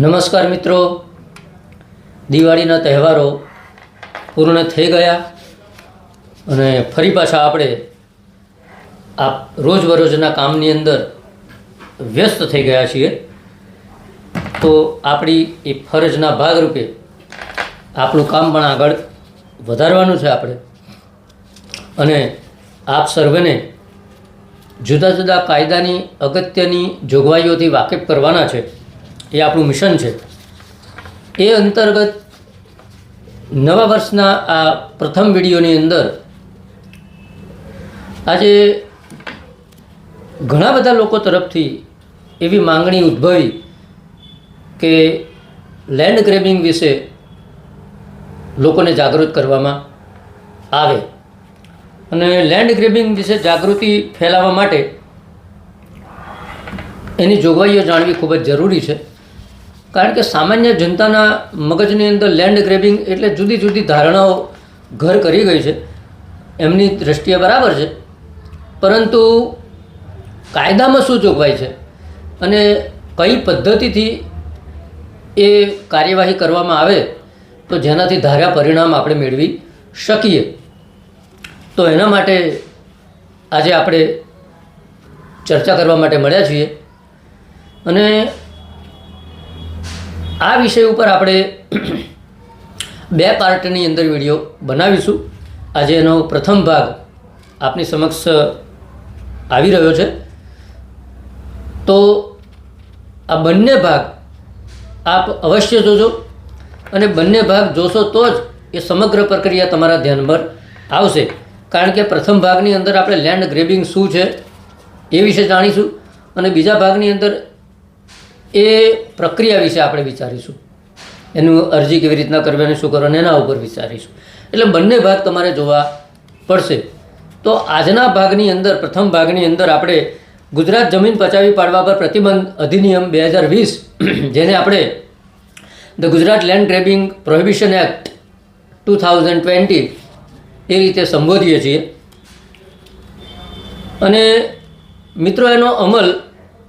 નમસ્કાર મિત્રો. દિવાળીના તહેવારો પૂર્ણ થઈ ગયા અને ફરી પાછા આપણે આ રોજબરોજના કામની અંદર વ્યસ્ત થઈ ગયા છીએ. તો આપણી એ ફરજના ભાગરૂપે આપણું કામ પણ આગળ વધારવાનું છે આપણે. અને આપ સર્વેને જુદા જુદા કાયદાની, અગત્યની જોગવાઈઓથી વાકેફ કરવાના છે. એ આપણું મિશન છે. એ અંતર્ગત નવા વર્ષના આ પ્રથમ વિડીયોની અંદર આજે ઘણા બધા લોકો તરફથી એવી માંગણી ઉદ્ભવી કે લેન્ડ ગ્રેબિંગ વિશે લોકોને જાગૃત કરવામાં આવે. અને લેન્ડ ગ્રેબિંગ વિશે જાગૃતિ ફેલાવવા માટે એની જોગવાઈઓ જાણવી ખૂબ જ જરૂરી છે. કારણ કે સામાન્ય જનતાના મગજની અંદર લેન્ડ ગ્રેબિંગ એટલે જુદી જુદી ધારણાઓ ઘર કરી ગઈ છે. એમની દ્રષ્ટિએ બરાબર છે. પરંતુ કાયદામાં શું જોગવાઈ છે? અને કઈ પદ્ધતિથી એ કાર્યવાહી કરવામાં આવે, તો જેનાથી ધાર્યા પરિણામ આપણે મેળવી શકીએ. તો એના માટે આજે આપણે ચર્ચા કરવા માટે મળ્યા છીએ. અને આ વિષય ઉપર આપણે બે પાર્ટની અંદર વીડિયો બનાવીશું. આજે એનો પ્રથમ ભાગ આપની સમક્ષ આવી રહ્યો છે. તો આ બંને ભાગ આપ અવશ્ય જોજો અને બંને ભાગ જોશો તો જ એ સમગ્ર પ્રક્રિયા તમારા ધ્યાન પર આવશે. કારણ કે પ્રથમ ભાગની અંદર આપણે લેન્ડ ગ્રેબિંગ શું છે એ વિશે જાણીશું અને બીજા ભાગની અંદર એ પ્રક્રિયા વિશે આપણે વિચારીશું. એનું અરજી કેવી રીતના કરવાની શું કરવાની એના ઉપર વિચારીશું. એટલે બંને ભાગ તમારે જોવા પડશે. તો આજના ભાગની અંદર, પ્રથમ ભાગની અંદર આપણે ગુજરાત જમીન પચાવી પાડવા પર પ્રતિબંધ અધિનિયમ બે હજાર વીસ, જેને આપણે the Gujarat land grabbing prohibition act two thousand twenty એ રીતે સંબોધીએ છીએ. અને મિત્રો, એનો અમલ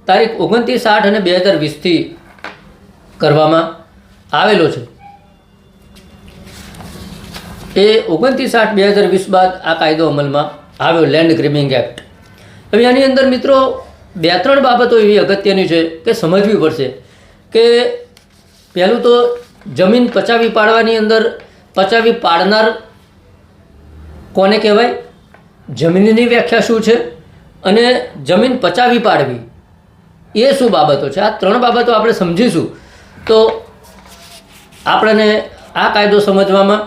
તારીખ ઓગણત્રીસ આઠ અને બે હજાર વીસથી કરવામાં આવેલો છે. એ ઓગણત્રીસ આઠ બે હજાર વીસ બાદ આ કાયદો અમલમાં આવ્યો લેન્ડ ગ્રેબિંગ એક્ટ હવે આની અંદર મિત્રો બે ત્રણ બાબતો એવી અગત્યની છે કે સમજવી પડશે કે પહેલું તો જમીન પચાવી પાડવાની અંદર પચાવી પાડનાર કોને કહેવાય? જમીનની વ્યાખ્યા શું છે? અને જમીન પચાવી પાડવી. એ શું બાબતો છે? આ ત્રણ બાબતો આપણે સમજીશું. તો આપણને આ કાયદો સમજવામાં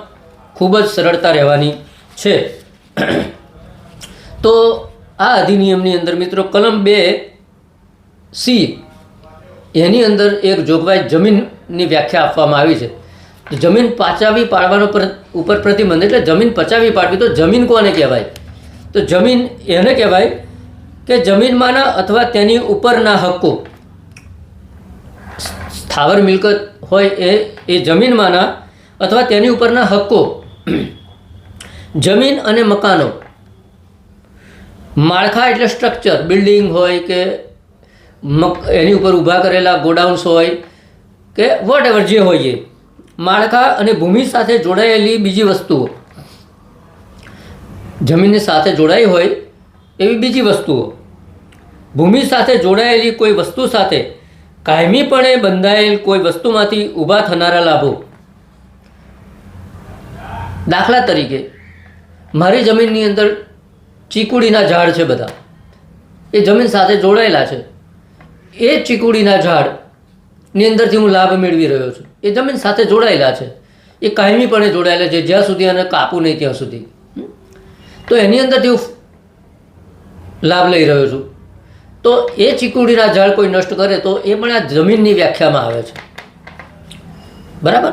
ખૂબ જ સરળતા રહેવાની છે. તો આ અધિનિયમની અંદર મિત્રો કલમ બે સી એની અંદર એક જોગવાઈ જમીનની વ્યાખ્યા આપવામાં આવી છે. જમીન પાચાવી પાડવાનો ઉપર પ્રતિબંધ એટલે જમીન પચાવી પાડવી તો જમીન કોને કહેવાય? તો જમીન એને કહેવાય કે જમીનમાંના અથવા તેની ઉપરના હક્કો. સ્થાવર મિલકત હોય એ એ જમીનમાંના અથવા તેની ઉપરના હક્કો. જમીન અને મકાનો. માળખા એટલે સ્ટ્રક્ચર બિલ્ડિંગ હોય કે મક, એની ઉપર ઊભા કરેલા ગોડાઉન્સ હોય કે વોટ એવર જે હોય એ. માળખા અને ભૂમિ સાથે જોડાયેલી બીજી વસ્તુઓ. જમીનની સાથે જોડાઈ હોય એવી બીજી વસ્તુઓ. ભૂમિ સાથે જોડાયેલી કોઈ વસ્તુ સાથે કાયમીપણે બંધાયેલ કોઈ વસ્તુમાંથી ઊભા થનારા લાભો? દાખલા તરીકે, મારી જમીનની અંદર ચીકુડીના ઝાડ છે બધા. એ જમીન સાથે જોડાયેલા છે. એ ચીકુડીના ઝાડની અંદરથી હું લાભ મેળવી રહ્યો છું. એ જમીન સાથે જોડાયેલા છે. એ કાયમીપણે જોડાયેલા છે, જ્યાં સુધી એને કાપું નહીં ત્યાં સુધી. તો એની અંદરથી હું લાભ લઈ રહ્યો છું. તો એ ચીકુડીના ઝાડ કોઈ નષ્ટ કરે તો એ પણ આ જમીનની વ્યાખ્યામાં આવે છે. બરાબર?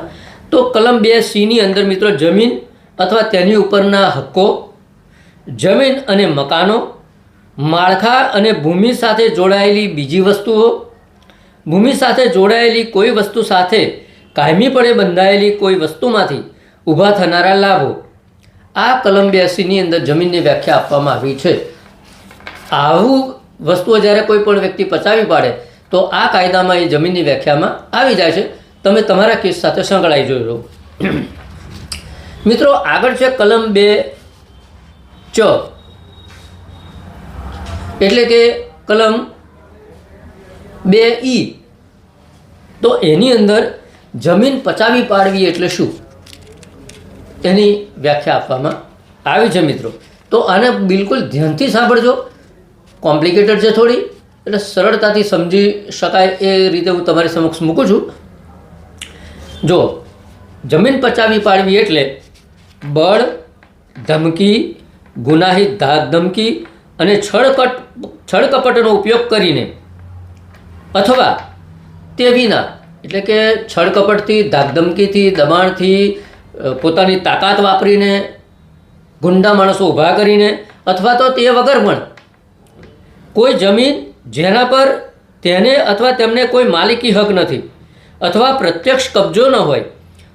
તો કલમ બે સીની અંદર મિત્રો જમીન અથવા તેની ઉપરના હક્કો, જમીન અને મકાનો, માળખા અને ભૂમિ સાથે જોડાયેલી બીજી વસ્તુઓ, ભૂમિ સાથે જોડાયેલી કોઈ વસ્તુ સાથે કાયમીપણે બંધાયેલી કોઈ વસ્તુમાંથી ઊભા થનારા લાભો. આ કલમ બ્યાસીની અંદર જમીનની વ્યાખ્યા આપવામાં આવી છે. આવું વસ્તુઓ જ્યારે કોઈ પણ વ્યક્તિ પચાવી પાડે, તો આ કાયદામાં એ જમીનની વ્યાખ્યામાં આવી જાય છે. તમે તમારા કેસ સાથે સંકળાઈ જોઈ લો. મિત્રો, આગળ છે કલમ બે ચ. એટલે કે કલમ બે ઈ. તો એની અંદર જમીન પચાવી પાડવી એટલે શું? એની વ્યાખ્યા આપવામાં આવી છે મિત્રો. તો આને બિલકુલ ધ્યાનથી સાંભળજો. કોમ્પ્લિકેટેડ છે થોડી, એટલે સરળતાથી સમજી શકાય એ રીતે હું તમારી સમક્ષ મૂકું છું. જો જમીન પચાવી પાડવી એટલે બળ, ધમકી ગુનાહિત ધાક ધમકી અને છળકટ, છળકપટનો ઉપયોગ કરીને અથવા તે વિના, એટલે કે છળકપટથી ધાકધમકીથી દબાણથી પોતાની તાકાત વાપરીને, ગુંડા માણસો ઊભા કરીને, અથવા તો તે વગર પણ કોઈ જમીન જેના પર તેને અથવા તેમને કોઈ માલિકી હક નથી અથવા પ્રત્યક્ષ કબજો ન હોય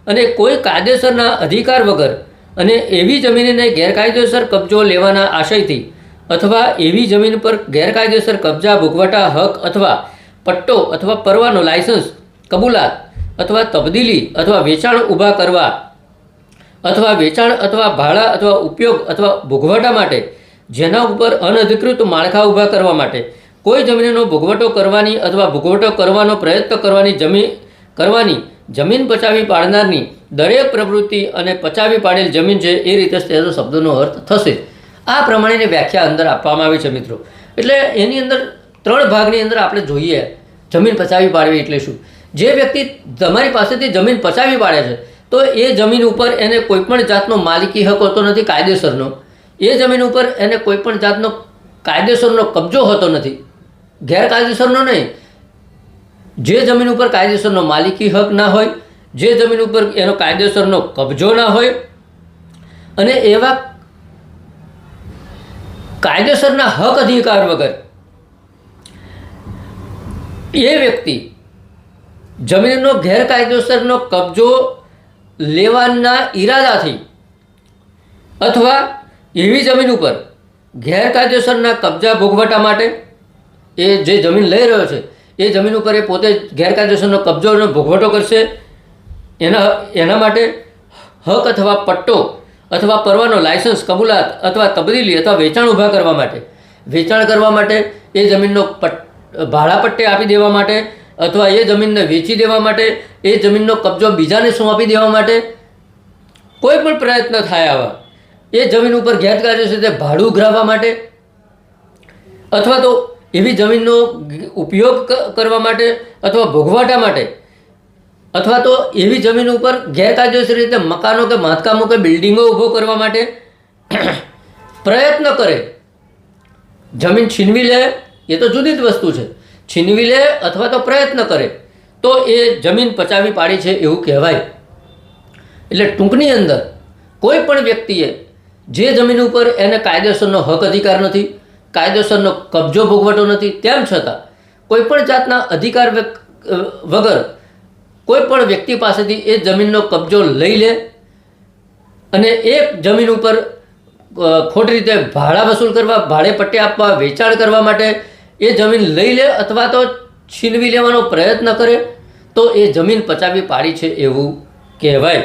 અને કોઈ કાયદેસરના અધિકાર વગર અને એવી જમીનને ગેરકાયદેસર કબજો લેવાના આશયથી અથવા એવી જમીન પર ગેરકાયદેસર કબજા ભોગવટા હક અથવા પટ્ટો અથવા પરવાનો લાયસન્સ, કબૂલાત અથવા તબદીલી અથવા વેચાણ ઊભા કરવા અથવા વેચાણ અથવા ભાડા અથવા ઉપયોગ અથવા ભોગવટા માટે જેના ઉપર અનધિકૃત માળખા ઊભા કરવા માટે કોઈ જમીનનો ભોગવટો કરવાની અથવા ભોગવટો કરવાનો પ્રયત્ન કરવાની જમીન કરવાની જમીન પચાવી પાડનારની દરેક પ્રવૃત્તિ અને પચાવી પાડેલ જમીન છે એ રીતે તેનો શબ્દનો અર્થ થશે. આ પ્રમાણેની વ્યાખ્યા અંદર આપવામાં આવી છે મિત્રો. એટલે એની અંદર ત્રણ ભાગની અંદર આપણે જોઈએ જમીન પચાવી પાડવી એટલે શું? જે વ્યક્તિ તમારી પાસેથી જમીન પચાવી પાડે છે, તો એ જમીન ઉપર એને કોઈપણ જાતનો માલિકી હક હોતો નથી, કાયદેસરનો. એ જમીન ઉપર એને કોઈપણ જાતનો કાયદેસરનો કબજો હોતો નથી. ગેરકાયદેસરનો નહીં. જે જમીન ઉપર કાયદેસરનો માલિકી હક ના હોય, જે જમીન ઉપર એનો કાયદેસરનો કબજો ના હોય, અને એવા કાયદેસરના હક અધિકાર વગર એ વ્યક્તિ જમીનનો ગેરકાયદેસરનો કબજો લેવાના ઈરાદાથી અથવા એવી જમીન ઉપર ગેરકાયદેસરના કબજા ભોગવટા માટે એ જે જમીન લઈ રહ્યો છે, એ જમીન ઉપર એ પોતે ગેરકાયદેસરનો કબજો અને ભોગવટો કરશે. એના એના માટે હક અથવા પટ્ટો અથવા પરવાનો લાયસન્સ, કબૂલાત અથવા તબદીલી અથવા વેચાણ ઊભા કરવા માટે, વેચાણ કરવા માટે એ જમીનનો પટ ભાડા પટ્ટે આપી દેવા માટે અથવા એ જમીનને વેચી દેવા માટે, એ જમીનનો કબજો બીજાને સોંપી દેવા માટે કોઈ પણ પ્રયત્ન થાય આવા એ જમીન ઉપર ગેરકાયદેસર રીતે ભાડું ઉઘરાવવા માટે? અથવા તો એવી જમીનનો ઉપયોગ કરવા માટે અથવા ભોગવાટા માટે? અથવા તો એવી જમીન ઉપર ગેરકાયદેસર રીતે મકાનો કે બાંધકામો કે બિલ્ડિંગો ઊભો કરવા માટે? પ્રયત્ન કરે. જમીન છીનવી લે, એ તો જુદી જ વસ્તુ છે. છીનવી લે અથવા તો પ્રયત્ન કરે. તો એ જમીન પચાવી પાડી છે એવું કહેવાય. એટલે ટૂંકની અંદર કોઈ પણ વ્યક્તિએ જે જમીન ઉપર એને કાયદેસરનો હક અધિકાર નથી, કાયદેસરનો કબજો ભોગવટો નથી, તેમ છતાં કોઈ પણ જાતના અધિકાર વગર કોઈ પણ વ્યક્તિ પાસેથી એ જમીનનો કબજો લઈ લે અને એ જમીન ઉપર ખોટી રીતે ભાડા વસૂલ કરવા, ભાડે પટ્ટે આપવા, વેચાણ કરવા માટે એ જમીન લઈ લે અથવા તો છીનવી લેવાનો પ્રયત્ન કરે, તો એ જમીન પચાવી પાડી છે એવું કહેવાય.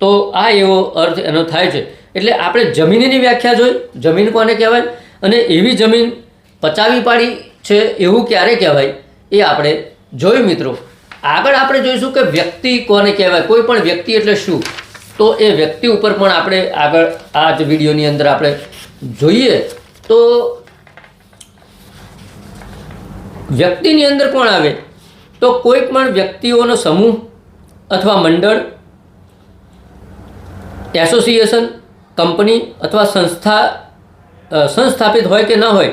તો આ એવો અર્થ એનો થાય છે. એટલે આપણે જમીનની વ્યાખ્યા જોઈ. જમીન કોને કહેવાય? અને એવી જમીન પચાવી પાડી છે એવું ક્યારે કહેવાય? એ આપણે જોયું મિત્રો. આગળ આપણે જોઈશું કે વ્યક્તિ કોને કહેવાય? કોઈ પણ વ્યક્તિ એટલે શું? તો એ વ્યક્તિ ઉપર પણ આપણે આગળ આ જ વિડીયોની અંદર આપણે જોઈએ. તો વ્યક્તિની અંદર કોણ આવે? તો કોઈ પણ વ્યક્તિઓનો સમૂહ અથવા મંડળ, એસોસિએશન કંપની અથવા સંસ્થા સંસ્થાપિત હોય કે ન હોય,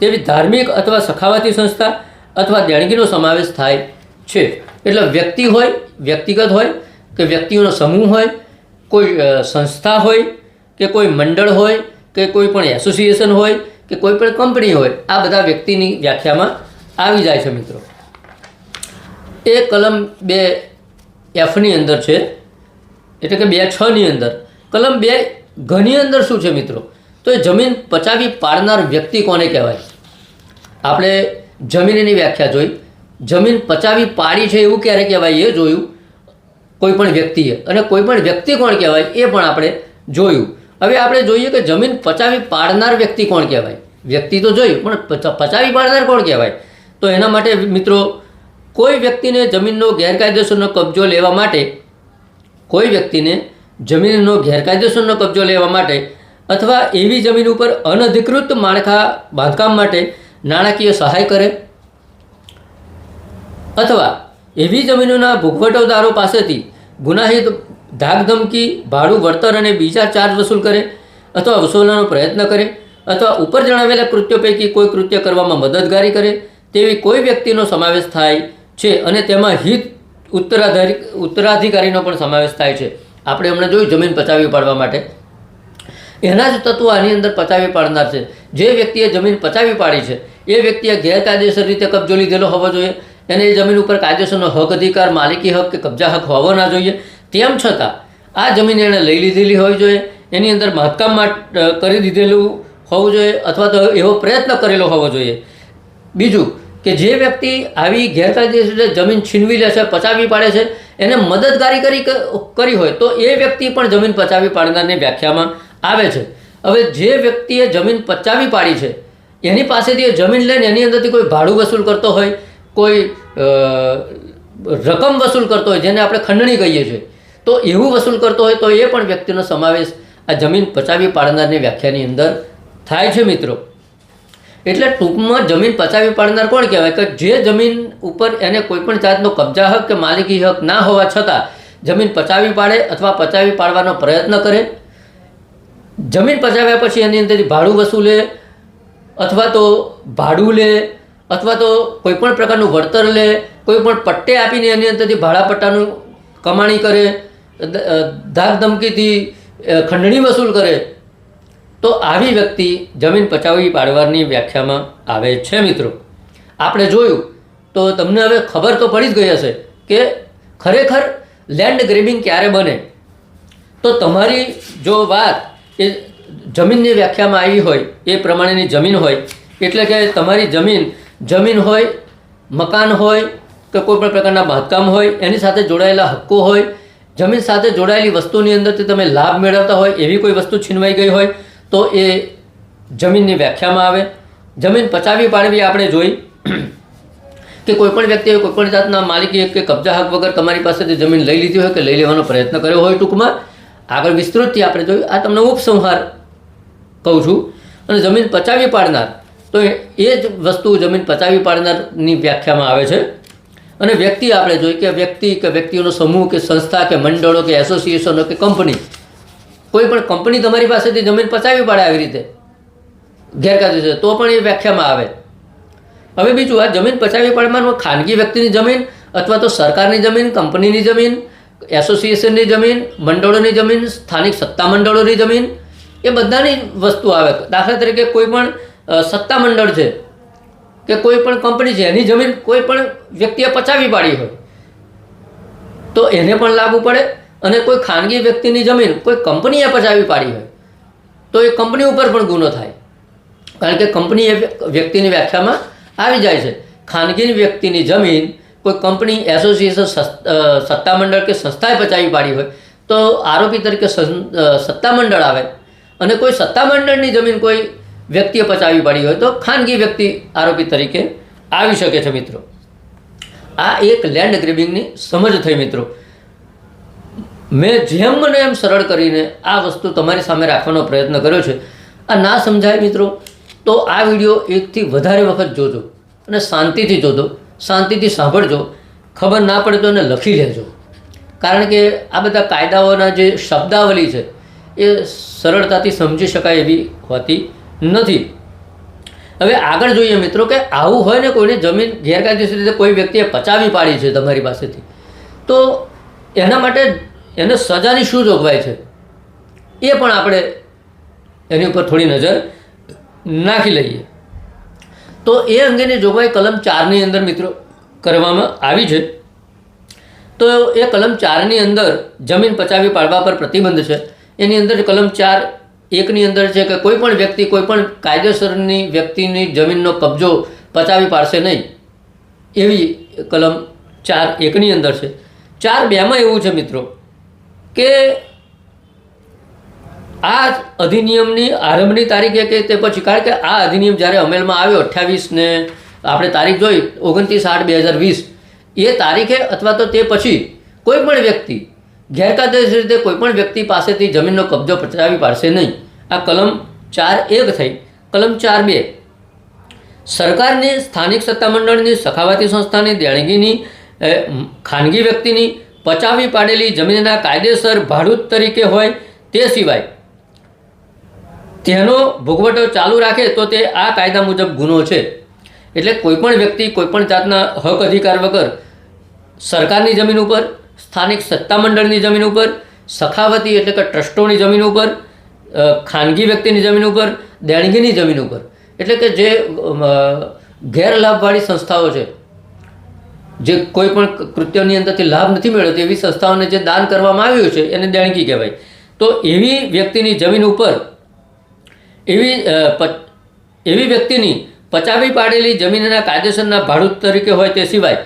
તેવી ધાર્મિક અથવા સખાવાતી સંસ્થા અથવા દેણગીનો સમાવેશ થાય છે. એટલે વ્યક્તિ હોય, વ્યક્તિગત હોય, કે વ્યક્તિઓનો સમૂહ હોય, કોઈ સંસ્થા હોય, કે કોઈ મંડળ હોય, કે કોઈ પણ એસોસિએશન હોય, કે કોઈ પણ કંપની હોય, આ બધા વ્યક્તિની વ્યાખ્યામાં આવી જાય છે મિત્રો. એ કલમ બે એફની અંદર છે. એટલે કે બે છની અંદર. કલમ બે ઘની અંદર શું છે મિત્રો? તો એ જમીન પચાવી પાડનાર વ્યક્તિ કોને કહેવાય? આપણે જમીનની વ્યાખ્યા જોઈ. જમીન પચાવી પાડી છે એવું ક્યારે કહેવાય? એ જોયું. કોઈ પણ વ્યક્તિએ. અને કોઈ પણ વ્યક્તિ કોણ કહેવાય? એ પણ આપણે જોયું. હવે આપણે જોઈએ કે જમીન પચાવી પાડનાર વ્યક્તિ કોણ કહેવાય? વ્યક્તિ તો જોયું, પણ પચ- પચાવી પાડનાર કોણ કહેવાય? તો એના માટે મિત્રો, કોઈ વ્યક્તિને જમીનનો ગેરકાયદેસરનો કબજો લેવા માટે કોઈ વ્યક્તિને જમીનનો ગેરકાયદેસરનો કબજો લેવા માટે અથવા એવી જમીન ઉપર અનધિકૃત માળખા બાંધકામ માટે નાણાકીય સહાય કરે? અથવા એવી જમીનોના ભૂગવટોદારો પાસેથી ગુનાહિત ધાકધમકી, ભાડું વળતર અને બીજા ચાર્જ વસૂલ કરે અથવા વસૂલવાનો પ્રયત્ન કરે અથવા ઉપર જણાવેલા કૃત્યો પૈકી કોઈ કૃત્ય કરવામાં મદદગારી કરે તેવી કોઈ વ્યક્તિનો સમાવેશ થાય છે અને તેમાં હિત ઉત્તરાધારી ઉત્તરાધિકારીનો પણ સમાવેશ થાય છે. આપણે હમણાં જોયું જમીન પચાવી પાડવા માટે. એના જ તત્વો આની અંદર પચાવી પાડનાર છે. જે વ્યક્તિએ જમીન પચાવી પાડી છે, એ વ્યક્તિએ ગેરકાયદેસર રીતે કબજો લીધેલો હોવો જોઈએ. એને એ જમીન ઉપર કાયદેસરનો હક અધિકાર, માલિકી હક કે કબજા હક હોવો ના જોઈએ. તેમ છતાં, આ જમીન એણે લઈ લીધેલી હોવી જોઈએ. એની અંદર બાંધકામ કરી દીધેલું હોવું જોઈએ અથવા તો એવો પ્રયત્ન કરેલો હોવો જોઈએ. બીજું કે જે વ્યક્તિ આવી ગેરકાયદેસર રીતે જમીન છીનવી લે છે, પચાવી પાડે છે, એને મદદગારી કરી કરી હોય, તો એ વ્યક્તિ પણ જમીન પચાવી પાડનારની વ્યાખ્યામાં આવે છે. હવે જે વ્યક્તિએ જમીન પચાવી પાડી છે, એની પાસેથી એ જમીન લઈને એની અંદરથી કોઈ ભાડું વસૂલ કરતો હોય, કોઈ રકમ વસૂલ કરતો હોય, જેને આપણે ખંડણી કહીએ છીએ, તો એવું વસૂલ કરતો હોય, તો એ પણ વ્યક્તિનો સમાવેશ આ જમીન પચાવી પાડનારની વ્યાખ્યાની અંદર થાય છે, મિત્રો. એટલે ટૂંકમાં જમીન પચાવી પાડનાર કોણ કહેવાય? કે જે જમીન ઉપર એને કોઈપણ જાતનો કબજા હક કે માલિકી હક ના હોવા છતાં જમીન પચાવી પાડે અથવા પચાવી પાડવાનો પ્રયત્ન કરે. જમીન પચાવ્યા પછી એની અંદરથી ભાડું વસૂલે અથવા તો ભાડું લે અથવા તો કોઈપણ પ્રકારનું વળતર લે, કોઈપણ પટ્ટે આપીને એની અંદરથી ભાડા પટ્ટાનું કમાણી કરે ધાક ધમકીથી ખંડણી વસૂલ કરે. તો આવી વ્યક્તિ જમીન પચાવી પાડવાની વ્યાખ્યામાં આવે છે મિત્રો. આપણે જોયું તો તમને હવે ખબર તો પડી જ ગઈ હશે કે ખરેખર લેન્ડ ગ્રેબિંગ ક્યારે બને? તો તમારી જો વાત એ જમીનની વ્યાખ્યામાં આવી હોય, એ પ્રમાણેની જમીન હોય, એટલે કે તમારી જમીન જમીન હોય, મકાન હોય કે કોઈ પણ પ્રકારના બાંધકામ હોય, એની સાથે જોડાયેલા હક્કો હોય, જમીન સાથે જોડાયેલી વસ્તુની અંદરથી તમે લાભ મેળવતા હોય, એવી કોઈ વસ્તુ છીનવાઈ ગઈ હોય તો એ જમીનની વ્યાખ્યામાં આવે. જમીન પચાવી પાડવી આપણે જોઈ કે કોઈપણ વ્યક્તિએ કોઈપણ જાતના માલિકી કે કબજા હક વગર તમારી પાસેથી જમીન લઈ લીધી હોય કે લઈ લેવાનો પ્રયત્ન કર્યો હોય ટૂંકમાં, આગળ વિસ્તૃતથી આપણે જોયું. આ તમને ઉપસંહાર કહું છું. અને જમીન પચાવી પાડનાર, તો એ જ વસ્તુ જમીન પચાવી પાડનારની વ્યાખ્યામાં આવે છે. અને વ્યક્તિ આપણે જોઈએ કે વ્યક્તિ કે વ્યક્તિઓનો સમૂહ કે સંસ્થા કે મંડળો કે એસોસિએશનો કે કંપની કોઈ પણ કંપની તમારી પાસેથી જમીન પચાવી પાડે આવી રીતે, ગેરકાયદેસર. તો પણ એ વ્યાખ્યામાં આવે. હવે બીજું આ જમીન પચાવી પાડવાનું ખાનગી વ્યક્તિની જમીન અથવા તો સરકારની જમીન, કંપનીની જમીન એસોસિએશનની જમીન, મંડળોની જમીન, સ્થાનિક સત્તા મંડળોની જમીન, એ બધાની વસ્તુ આવે. દાખલા તરીકે કોઈ પણ સત્તા મંડળ છે કે કોઈ પણ કંપની છે, એની જમીન કોઈ પણ વ્યક્તિએ પચાવી પાડી હોય, તો એને પણ લાગુ પડે. અને કોઈ ખાનગી વ્યક્તિની જમીન કોઈ કંપનીએ પચાવી પાડી હોય, તો એ કંપની ઉપર પણ ગુનો થાય. કારણ કે કંપની એ વ્યક્તિની વ્યાખ્યામાં આવી જાય છે. ખાનગી વ્યક્તિની જમીન કોઈ કંપની એસોસિએશન સત્તામંડળ કે સંસ્થાએ પચાવી પાડી હોય, તો આરોપી તરીકે સત્તામંડળ આવે. અને કોઈ સત્તામંડળની જમીન કોઈ વ્યક્તિએ પચાવી પાડી હોય, તો ખાનગી વ્યક્તિ આરોપી તરીકે આવી શકે છે, મિત્રો. આ એક લેન્ડ ગ્રેબિંગની સમજ થઈ, મિત્રો. મેં જેમ મને એમ સરળ કરીને આ વસ્તુ તમારી સામે રાખવાનો પ્રયત્ન કર્યો છે. આ ના સમજાય મિત્રો? તો આ વીડિયો એકથી વધારે વખત જોજો અને શાંતિથી જોજો. શાંતિથી સાંભળજો. ખબર ના પડે તો એને લખી લેજો. કારણ કે આ બધા કાયદાઓના જે શબ્દાવલી છે, એ સરળતાથી સમજી શકાય એવી હોતી નથી. હવે આગળ જોઈએ મિત્રો કે આવું હોય ને કોઈને જમીન ગેરકાયદેસર રીતે કોઈ વ્યક્તિએ પચાવી પાડી છે તમારી પાસેથી, તો એના માટે એને સજાની શું જોગવાઈ છે? એ પણ આપણે એની ઉપર થોડી નજર નાખી લઈએ. તો એ અંગેની જોગવાઈ કલમ ચારની અંદર મિત્રો કરવામાં આવી છે. તો એ કલમ ચારની અંદર જમીન પચાવી પાડવા પર પ્રતિબંધ છે. એની અંદર કલમ ચાર એકની અંદર છે કે કોઈ પણ વ્યક્તિ કોઈ પણ કાયદેસરની વ્યક્તિની જમીનનો કબજો પચાવી પાડશે નહીં. એવી કલમ ચાર એકની અંદર છે. ચાર બેમાં એવું છે મિત્રો. કે આ અધિનિયમની આરંભની તારીખે કે તે પછી? કારણ કે આ અધિનિયમ જ્યારે અમલમાં આવ્યો અઠ્યાવીસ ને આપણે તારીખ જોઈ, ઓગણત્રીસ આઠ બે હજાર વીસ, એ તારીખે અથવા તો તે પછી કોઈ પણ વ્યક્તિ, ગેરકાયદેસર રીતે કોઈ પણ વ્યક્તિ પાસેથી જમીનનો કબજો પચાવી પાડશે નહીં. આ કલમ ચાર એક થઈ. કલમ ચાર બે. સરકારની સ્થાનિક સત્તામંડળની સખાવતી સંસ્થાની દેણગીની ખાનગી વ્યક્તિની પચાવી પાડેલી જમીનના કાયદેસર ભાડૂત તરીકે હોય તે સિવાય તેનો ભોગવટો ચાલુ રાખે તો તે આ કાયદા મુજબ ગુનો છે. એટલે કોઈપણ વ્યક્તિ કોઈપણ જાતના હક અધિકાર વગર સરકારની જમીન ઉપર, સ્થાનિક સત્તામંડળની જમીન ઉપર, સખાવતી એટલે કે ટ્રસ્ટોની જમીન ઉપર ખાનગી વ્યક્તિની જમીન ઉપર, દેણગીની જમીન ઉપર. એટલે કે જે ગેરલાભવાળી સંસ્થાઓ છે. જે કોઈ પણ કૃત્યોની અંદરથી લાભ નથી મેળવતો એવી સંસ્થાઓને જે દાન કરવામાં આવ્યું છે, એને દેણગી કહેવાય. તો એવી વ્યક્તિની જમીન ઉપર એવી એવી વ્યક્તિની પચાવી પાડેલી જમીનના કાયદેસરના ભાડૂત તરીકે હોય તે સિવાય,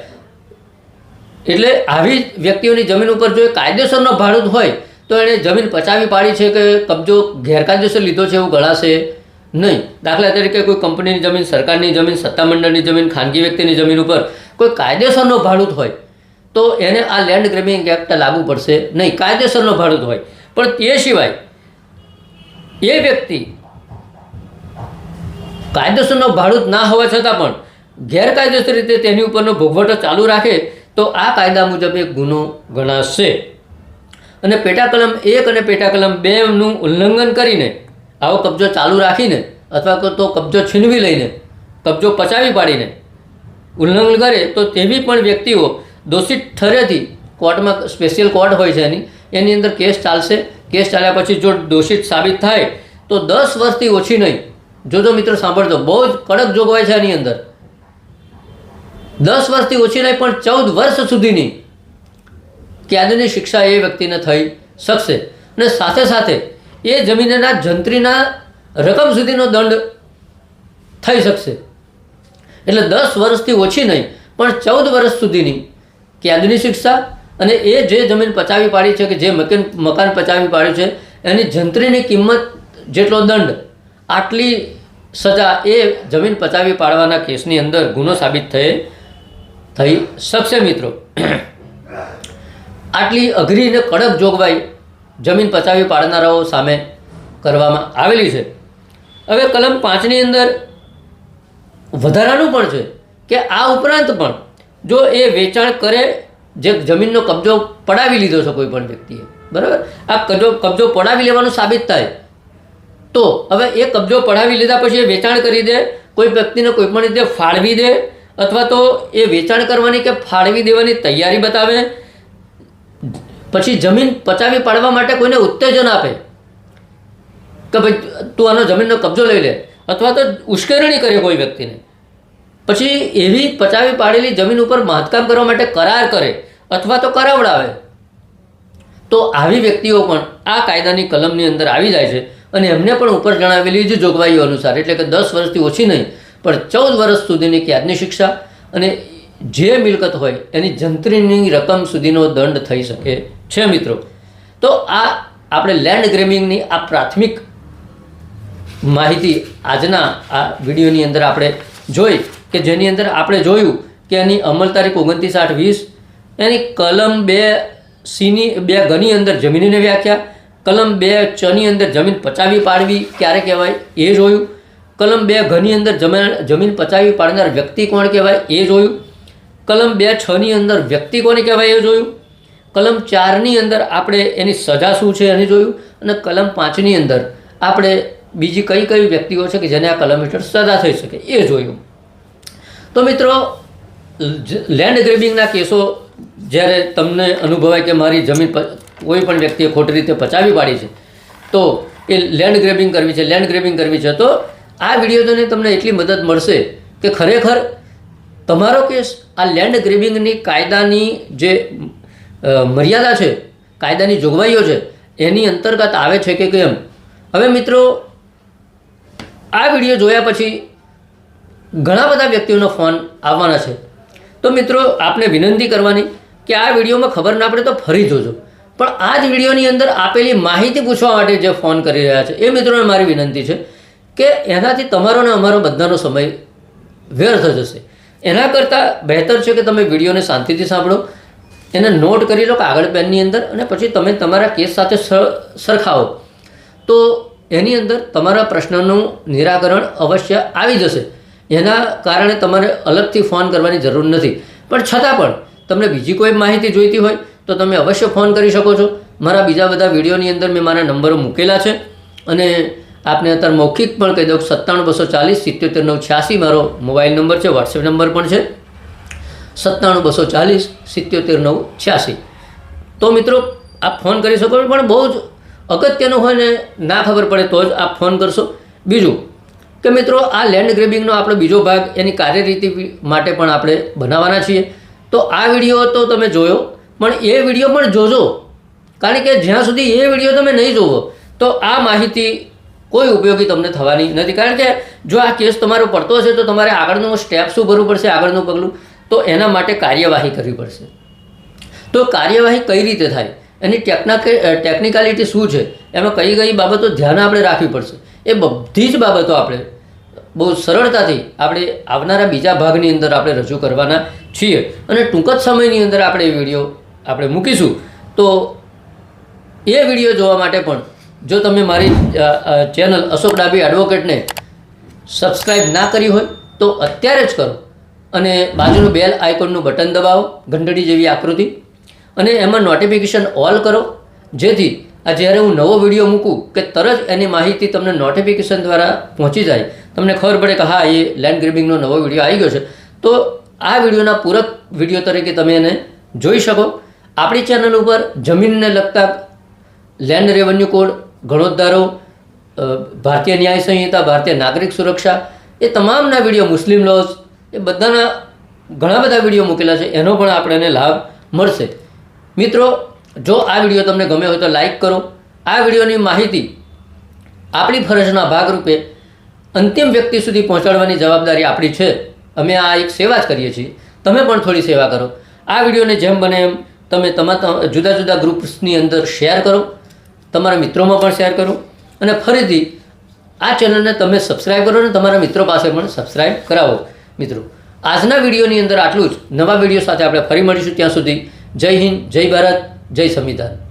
એટલે આવી વ્યક્તિઓની જમીન ઉપર જો એ કાયદેસરનો ભાડૂત હોય, તો એણે જમીન પચાવી પાડી છે કે કબજો ગેરકાયદેસર લીધો છે, એવું ગણાશે. નહીં. દાખલા તરીકે કોઈ કંપનીની જમીન, સરકારની જમીન, સત્તામંડળની જમીન, ખાનગી વ્યક્તિની જમીન ઉપર કોઈ કાયદેસરનો ભાડૂત હોય, તો એને આ લેન્ડ ગ્રેબિંગ એક્ટ લાગુ પડશે નહીં. કાયદેસરનો ભાડૂત હોય. પણ તે સિવાય એ વ્યક્તિ કાયદેસરનો ભાડૂત ના હોવા છતાં પણ ગેરકાયદેસર રીતે તેની ઉપરનો ભોગવટો ચાલુ રાખે, તો આ કાયદા મુજબ એક ગુનો ગણાશે. અને પેટા કલમ એક અને પેટા કલમ બેનું ઉલ્લંઘન કરીને આવો કબજો ચાલુ રાખીને અથવા તો કબજો છીનવી લઈને, કબજો પચાવી પાડીને, ઉલ્લંઘન કરે તો તેવી પણ વ્યક્તિઓ દોષિત ઠરેથી કોર્ટમાં સ્પેશિયલ કોર્ટ હોય છે એની એની અંદર કેસ ચાલશે. કેસ ચાલ્યા પછી જો દોષિત સાબિત થાય, તો દસ વર્ષથી ઓછી નહીં. જોજો મિત્રો સાંભળજો, બહુ જ કડક જોગવાઈ છે આની અંદર. દસ વર્ષથી ઓછી નહીં, પણ ચૌદ વર્ષ સુધીની કેદની શિક્ષા એ વ્યક્તિને થઈ શકશે. અને સાથે સાથે એ જમીનના જંત્રીના રકમ સુધીનો દંડ થઈ શકશે. એટલે દસ વર્ષથી ઓછી નહીં, પણ ચૌદ વર્ષ સુધીની કેદની શિક્ષા અને એ જે જમીન પચાવી પાડી છે કે જે મકાન મકાન પચાવી પાડ્યું છે, એની જંત્રીની કિંમત જેટલો દંડ, આટલી સજા એ જમીન પચાવી પાડવાના કેસની અંદર ગુનો સાબિત થયે થઈ શકશે મિત્રો. આટલી અઘરી અને કડક જોગવાઈ જમીન પચાવી પાડનારાઓ સામે કરવામાં આવેલી છે. હવે કલમ પાંચની અંદર વધારાનું પણ છે કે આ ઉપરાંત પણ જો એ વેચાણ કરે, જે જમીનનો કબજો પડાવી લીધો છે કોઈ પણ વ્યક્તિએ, બરાબર? આ કબજો કબજો પડાવી લેવાનું સાબિત થાય. તો હવે એ કબજો પડાવી લીધા પછી એ વેચાણ કરી દે, કોઈ વ્યક્તિને કોઈ પણ રીતે ફાળવી દે, અથવા તો એ વેચાણ કરવાની કે ફાળવી દેવાની તૈયારી બતાવે પછી જમીન પચાવી પાડવા માટે કોઈને ઉત્તેજન આપે કે ભાઈ, તું આનો જમીનનો કબજો લઈ લે. અથવા તો ઉશ્કેરણી કરે કોઈ વ્યક્તિને. પછી એવી પચાવી પાડેલી જમીન ઉપર બાંધકામ કરવા માટે કરાર કરે અથવા તો કરાવડાવે. તો આવી વ્યક્તિઓ પણ આ કાયદાની કલમની અંદર આવી જાય છે અને એમને પણ ઉપર જણાવેલી જ જોગવાઈઓ અનુસાર, એટલે કે દસ વર્ષથી ઓછી નહીં, પણ ચૌદ વર્ષ સુધીની ક્યાદની શિક્ષા અને જે મિલકત હોય એની જંત્રીની રકમ સુધીનો દંડ થઈ શકે. છે મિત્રો? તો આ આપણે લેન્ડ ગ્રેમિંગની આ પ્રાથમિક માહિતી આજના આ વિડીયોની અંદર આપણે જોઈ કે જેની અંદર આપણે જોયું કે એની અમલ તારીખ ઓગણત્રીસ આઠ વીસ, એની કલમ બે સીની બે ગની અંદર જમીનની વ્યાખ્યા, કલમ બે ચની અંદર જમીન પચાવી પાડવી ક્યારે કહેવાય એ જોયું, કલમ બે ઘની અંદર જમીન જમીન પચાવી પાડનાર વ્યક્તિ કોણ કહેવાય એ જોયું, કલમ બે છની અંદર વ્યક્તિ કોને કહેવાય એ જોયું કલમ ચારની અંદર આપણે એની સજા શું છે એને જોયું અને કલમ પાંચની અંદર આપણે બીજી કઈ કઈ વ્યક્તિઓ છે કે જેને આ કલમ હેઠળ સજા થઈ શકે એ જોયું. તો મિત્રો લેન્ડ ગ્રેબિંગના કેસો જ્યારે તમને અનુભવાય કે મારી જમીન કોઈ પણ વ્યક્તિએ ખોટી રીતે પચાવી પાડી છે, તો એ લેન્ડ ગ્રેબિંગ કરવી છે લેન્ડ ગ્રેબિંગ કરવી છે, તો આ વિડીયોને તમને એટલી મદદ મળશે કે ખરેખર તમારો કેસ આ લેન્ડ ગ્રેબિંગની કાયદાની જે મર્યાદા છે, કાયદાની જોગવાઈઓ છે, એની અંતર્ગત આવે છે કે કેમ? હવે મિત્રો, આ વીડિયો જોયા પછી ઘણા બધા વ્યક્તિઓનો ફોન આવવાના છે. તો મિત્રો, આપને વિનંતી કરવાની કે આ વિડીયોમાં ખબર ના પડે તો ફરી જોજો. પણ આ જ વિડીયોની અંદર આપેલી માહિતી પૂછવા માટે જે ફોન કરી રહ્યા છે, એ મિત્રોને મારી વિનંતી છે કે એનાથી તમારો ને અમારો બધાનો સમય વ્યર્થ જશે. એના કરતાં બહેતર છે કે તમે વિડીયોને શાંતિથી સાંભળો એને નોટ કરી લો કાગળ પેનની અંદર અને પછી તમે તમારા કેસ સાથે સર- સરખાવો. તો એની અંદર તમારા પ્રશ્નનું નિરાકરણ અવશ્ય આવી જશે. એના કારણે તમારે અલગથી ફોન કરવાની જરૂર નથી. પણ છતાં પણ તમને બીજી કોઈ માહિતી જોઈતી હોય તો તમે અવશ્ય ફોન કરી શકો છો. મારા બીજા બધા વિડીયોની અંદર મેં મારા નંબરો મૂકેલા છે. અને આપને અત્યારે મૌખિક પણ કહી દઉં સત્તાણું બસો ચાલીસ, સિત્યોતેર નવ છ્યાસી મારો મોબાઈલ નંબર છે, વોટ્સએપ નંબર પણ છે. સત્તાણું, બસો ચાલીસ, સિત્યોતેર, નવ, છ્યાસી. તો મિત્રો, આપ ફોન કરી શકો પણ બહુ જ અગત્યનું હોય ને ના ખબર પડે તો જ આપ ફોન કરશો. બીજું, કે મિત્રો, આ લેન્ડ ગ્રેબિંગનો આપણો બીજો ભાગ, એની કાર્યરીતિ માટે પણ આપણે બનાવવાના છીએ. તો આ વીડિયો તો તમે જોયો, પણ એ વીડિયો પણ જોજો. કારણ કે જ્યાં સુધી એ વીડિયો તમે નહીં જોવો, તો આ માહિતી કોઈ ઉપયોગી તમને થવાની નથી. કારણ કે જો આ કેસ તમારો પડતો હશે, તો તમારે આગળનું સ્ટેપ શું ભરવું પડશે, આગળનું પગલું? તો એના માટે કાર્યવાહી કરવી પડશે. તો કાર્યવાહી કઈ રીતે થાય? એની ટેકનાક ટેકનિકાલિટી શું છે? એમાં કઈ કઈ બાબતો ધ્યાન આપણે રાખવી પડશે. એ બધી જ બાબતો આપણે, બહુ સરળતાથી આપણે આવનારા બીજા ભાગની અંદર આપણે રજૂ કરવાના છીએ. અને ટૂંક જ સમયની અંદર આપણે એ વીડિયો આપણે મૂકીશું. તો એ વીડિયો જોવા માટે પણ જો તમે મારી ચેનલ અશોક ડાબી એડવોકેટને સબસ્ક્રાઈબ ના કરી હોય, તો અત્યારે જ કરો. અને બાજુનું બેલ આઇકોનનું બટન દબાવો, ઘંટડી જેવી આકૃતિ. અને એમાં નોટિફિકેશન ઓલ કરો. જેથી આ જ્યારે હું નવો વીડિયો મૂકું કે તરત એની માહિતી તમને નોટિફિકેશન દ્વારા પહોંચી જાય. તમને ખબર પડે કે હા, એ લેન્ડ ગ્રેબિંગનો નવો વીડિયો આવી ગયો છે. તો આ વિડીયોના પૂરક વીડિયો તરીકે તમે એને જોઈ શકો. આપણી ચેનલ ઉપર જમીનને લગતા લેન્ડ રેવન્યુ કોડ ગણોદ્ધારો ભારતીય ન્યાય સંહિતા, ભારતીય નાગરિક સુરક્ષા, એ તમામના વીડિયો મુસ્લિમ લોઝ એ બધાના ઘણા બધા વીડિયો મૂકેલા છે, એનો પણ આપણને લાભ મળશે. મિત્રો, જો આ વીડિયો તમને ગમે હોય તો લાઈક કરો. આ વિડીયોની માહિતી આપણી ફરજના ભાગરૂપે અંતિમ વ્યક્તિ સુધી પહોંચાડવાની જવાબદારી આપણી છે. અમે આ એક સેવા જ કરીએ છીએ. તમે પણ થોડી સેવા કરો. આ વિડીયોને જેમ બને એમ તમે તમારા જુદા જુદા ગ્રુપ્સની અંદર શેર કરો. તમારા મિત્રોમાં પણ શેર કરો. અને ફરીથી આ ચેનલને તમે સબસ્ક્રાઈબ કરો અને તમારા મિત્રો પાસે પણ સબસ્ક્રાઈબ કરાવો. મિત્રો, આજના વિડીયોની અંદર આટલું જ. નવા વીડિયો સાથે આપણે ફરી મળીશું ત્યાં સુધી. જય હિન્દ, જય ભારત, જય સંવિધાન.